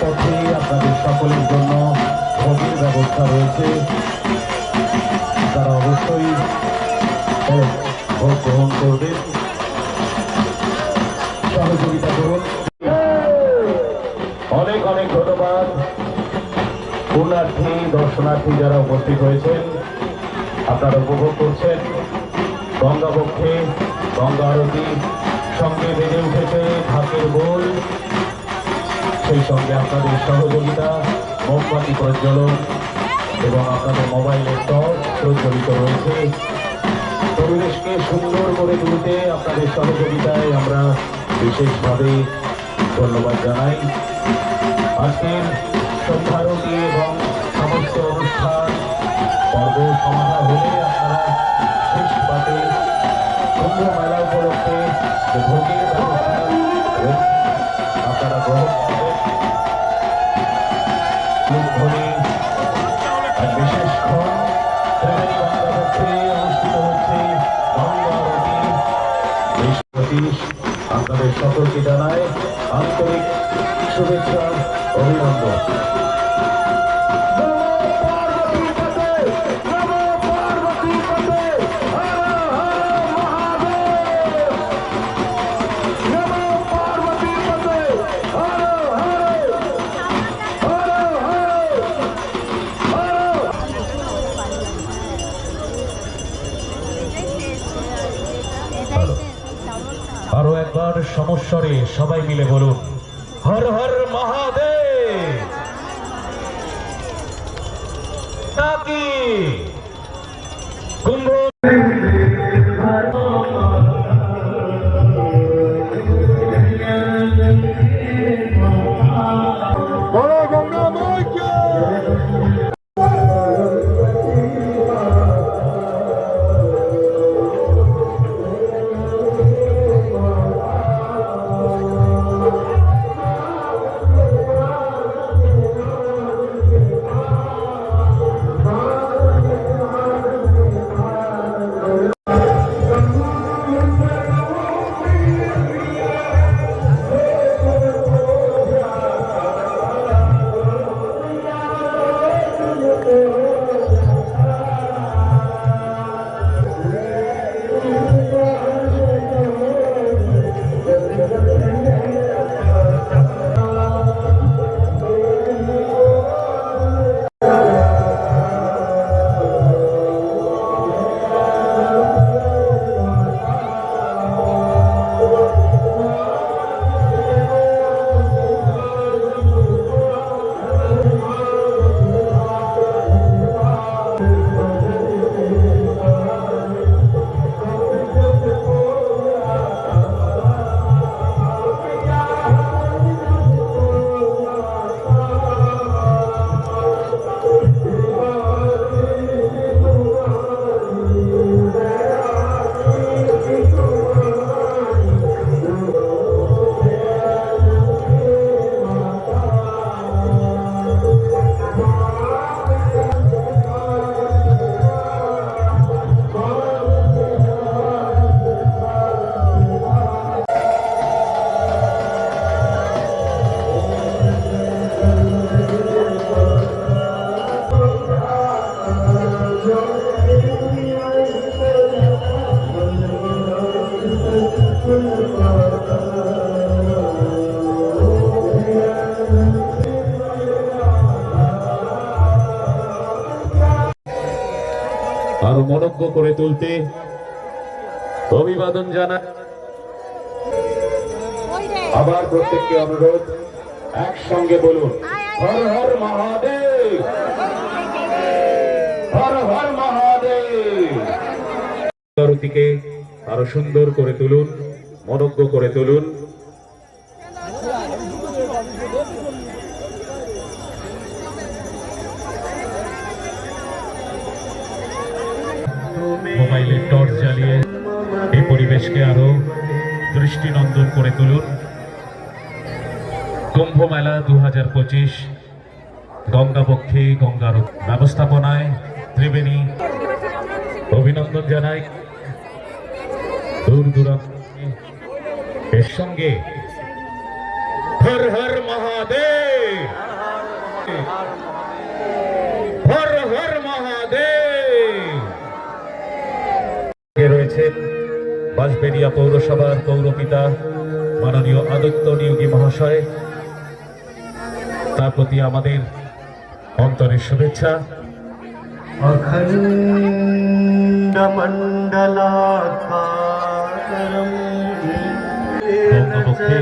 পথে আপনাদের সকলের জন্য ভোগের ব্যবস্থা রয়েছে। তারা অবশ্যই ভোট গ্রহণ করবে সহযোগিতা করুন। অনেক অনেক ধন্যবাদ। পুণ্যার্থী, দর্শনার্থী যারা উপস্থিত হয়েছেন, আপনারা উপভোগ করছেন। গঙ্গাবক্ষে গঙ্গা আরতি সঙ্গে বেড়ে উঠেছে ঢাকের গোল সেই সঙ্গে আপনাদের সহযোগিতা, মোমবাতি প্রজ্বলন এবং আপনাদের মোবাইলের টর্চ প্রজ্বলিত রয়েছে। পরিবেশকে সুন্দর করে তুলতে আপনাদের সহযোগিতায় আমরা বিশেষভাবে ধন্যবাদ জানাই। আজকের সন্ধ্যারতি এবং সমস্ত অনুষ্ঠান পর্ব সমাধা হলে আপনারা শেষ পাতে কুম্ভ মেলা উপলক্ষে ভোগের ব্যবস্থা আপনারা গ্রহণ বিশ্বতীশ আপনাদের সকলকে জানায় আন্তরিক শুভেচ্ছা অভিনন্দন। আরও একবার সমস্বরে সবাই মিলে বলুন হর হর মহাদেব। নাকি কুম্ভ মনজ্ঞ করে তুলতে অভিবাদন জানায়। আবার প্রত্যেককে অনুরোধ, একসঙ্গে বলুন, হর হর মহাদেব! হর হর মহাদেব! আরও সুন্দর করে তুলুন, মনজ্ঞ করে তুলুন। টর্চ জ্বালিয়ে এই পরিবেশকে আরও দৃষ্টিনন্দন করে তুলুন। কুম্ভ মেলা দু হাজার পঁচিশ, গঙ্গাপক্ষে গঙ্গার ব্যবস্থাপনায় ত্রিবেণী অভিনন্দন জানাই। দূর দূরান্ত এর সঙ্গে হর হর মহাদেব! বাঁশবেড়িয়া পৌরসভার পৌরপিতা মাননীয় আদিত্য নিয়োগী মহাশয় তার প্রতি আমাদের অন্তরের শুভেচ্ছা। বঙ্গপক্ষে